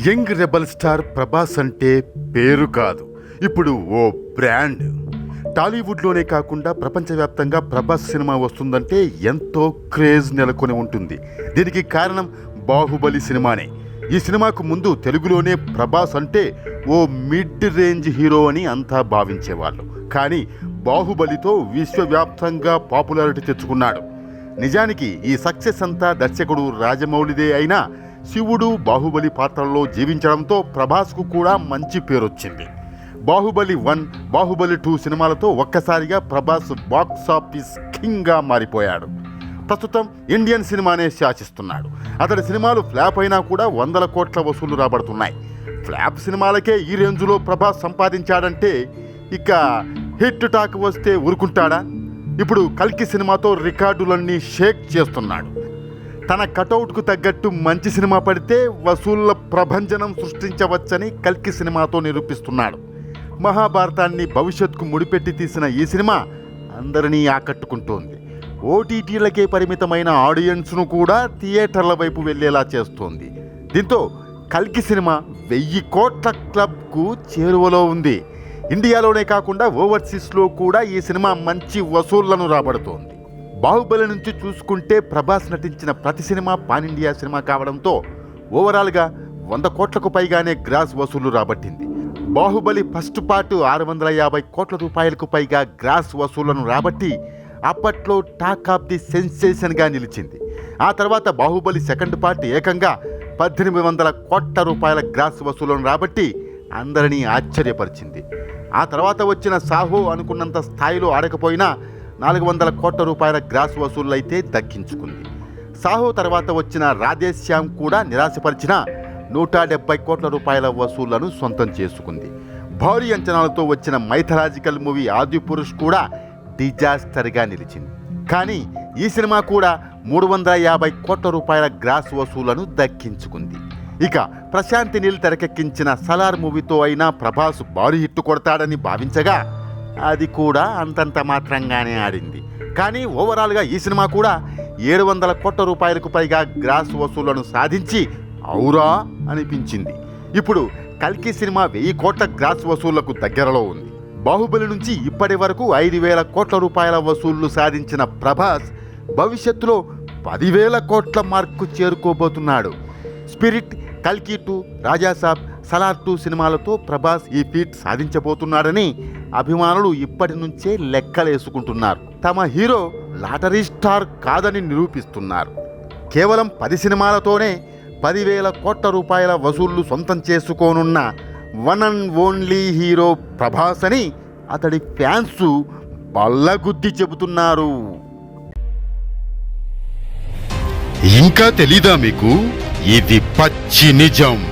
Young rebel star Prabhas అంటే పేరు కాదు. ఇప్పుడు ఓ బ్రాండ్. టాలీవుడ్లోనే కాకుండా ప్రపంచవ్యాప్తంగా ప్రభాస్ సినిమా వస్తుందంటే ఎంతో క్రేజ్ నెలకొని ఉంటుంది. దీనికి కారణం బాహుబలి సినిమానే. ఈ సినిమాకు ముందు తెలుగులోనే ప్రభాస్ అంటే ఓ మిడ్ రేంజ్ హీరో అని అంతా భావించేవాళ్ళు. కానీ బాహుబలితో విశ్వవ్యాప్తంగా పాపులారిటీ తెచ్చుకున్నాడు. నిజానికి ఈ సక్సెస్ అంతా దర్శకుడు రాజమౌళిదే అయినా శివుడు బాహుబలి పాత్రల్లో జీవించడంతో ప్రభాస్కు కూడా మంచి పేరొచ్చింది. బాహుబలి వన్ బాహుబలి టూ సినిమాలతో ఒక్కసారిగా ప్రభాస్ బాక్స్ ఆఫీస్ కింగ్గా మారిపోయాడు. ప్రస్తుతం ఇండియన్ సినిమానే శాసిస్తున్నాడు. అతడి సినిమాలు ఫ్లాప్ అయినా కూడా వందల కోట్ల వసూళ్ళు రాబడుతున్నాయి. ఫ్లాప్ సినిమాలకే ఈ రేంజ్లో ప్రభాస్ సంపాదించాడంటే ఇక హిట్ టాక్ వస్తే ఊరుకుంటాడా? ఇప్పుడు కల్కి సినిమాతో రికార్డులన్నీ షేక్ చేస్తున్నాడు. తన కటౌట్కు తగ్గట్టు మంచి సినిమా పడితే వసూళ్ళ ప్రభంజనం సృష్టించవచ్చని కల్కి సినిమాతో నిరూపిస్తున్నాడు. మహాభారతాన్ని భవిష్యత్తుకు ముడిపెట్టి తీసిన ఈ సినిమా అందరినీ ఆకట్టుకుంటోంది. ఓటీటీలకే పరిమితమైన ఆడియన్స్ను కూడా థియేటర్ల వైపు వెళ్ళేలా చేస్తోంది. దీంతో కల్కి సినిమా వెయ్యి కోట్ల క్లబ్కు చేరువలో ఉంది. ఇండియాలోనే కాకుండా ఓవర్సీస్లో కూడా ఈ సినిమా మంచి వసూళ్ళను రాబడుతోంది. బాహుబలి నుంచి చూసుకుంటే ప్రభాస్ నటించిన ప్రతి సినిమా పాన్ ఇండియా సినిమా కావడంతో ఓవరాల్గా వంద కోట్లకు పైగానే గ్రాస్ వసూళ్ళు రాబట్టింది. బాహుబలి ఫస్ట్ పార్ట్ ఆరు వందల యాభై కోట్ల రూపాయలకు పైగా గ్రాస్ వసూళ్ళను రాబట్టి అప్పట్లో టాక్ ఆఫ్ ది సెన్సేషన్గా నిలిచింది. ఆ తర్వాత బాహుబలి సెకండ్ పార్ట్ ఏకంగా పద్దెనిమిది వందల కోట్ల రూపాయల గ్రాస్ వసూళ్ళను రాబట్టి అందరినీ ఆశ్చర్యపరిచింది. ఆ తర్వాత వచ్చిన సాహో అనుకున్నంత స్థాయిలో ఆడకపోయినా నాలుగు వందల కోట్ల రూపాయల గ్రాస్ వసూళ్ళైతే అయితే దక్కించుకుంది సాహో తర్వాత వచ్చిన రాధేశ్యామ్ కూడా నిరాశపరిచిన నూట డెబ్బై కోట్ల రూపాయల వసూళ్ళను సొంతం చేసుకుంది. భారీ అంచనాలతో వచ్చిన మైథలాజికల్ మూవీ ఆది పురుష్ కూడా డిజాస్టర్గా నిలిచింది. కానీ ఈ సినిమా కూడా మూడు వందల యాభై కోట్ల రూపాయల గ్రాస్ వసూళ్ళను దక్కించుకుంది. ఇక ప్రశాంతి నీల్ తెరకెక్కించిన సలార్ మూవీతో అయినా ప్రభాస్ భారీ హిట్ కొడతాడని భావించగా అది కూడా అంతంత మాత్రంగానే ఆడింది. కానీ ఓవరాల్గా ఈ సినిమా కూడా ఏడు వందల కోట్ల రూపాయలకు పైగా గ్రాస్ వసూళ్ళను సాధించి ఔరా అనిపించింది. ఇప్పుడు కల్కి సినిమా వెయ్యి కోట్ల గ్రాస్ వసూళ్ళకు దగ్గరలో ఉంది. బాహుబలి నుంచి ఇప్పటి వరకు ఐదు వేల కోట్ల రూపాయల వసూళ్ళు సాధించిన ప్రభాస్ భవిష్యత్తులో పదివేల కోట్ల మార్కు చేరుకోబోతున్నాడు. స్పిరిట్ కల్కి టూ రాజాసాబ్ సలార్ టూ సినిమాలతో ప్రభాస్ ఈ ఫీట్ సాధించబోతున్నాడని అభిమానులు ఇప్పటి నుంచే లెక్కలేసుకుంటున్నారు. తమ హీరో లాటరీ స్టార్ కాదని నిరూపిస్తున్నారు. కేవలం పది సినిమాలతోనే పదివేల కోట్ల రూపాయల వసూళ్ళు సొంతం చేసుకోనున్న one and only hero Prabhas అని అతడి ఫ్యాన్స్ బల్లగుద్ది చెబుతున్నారు. ఇంకా తెలీదా మీకు? ఇది పచ్చి నిజం.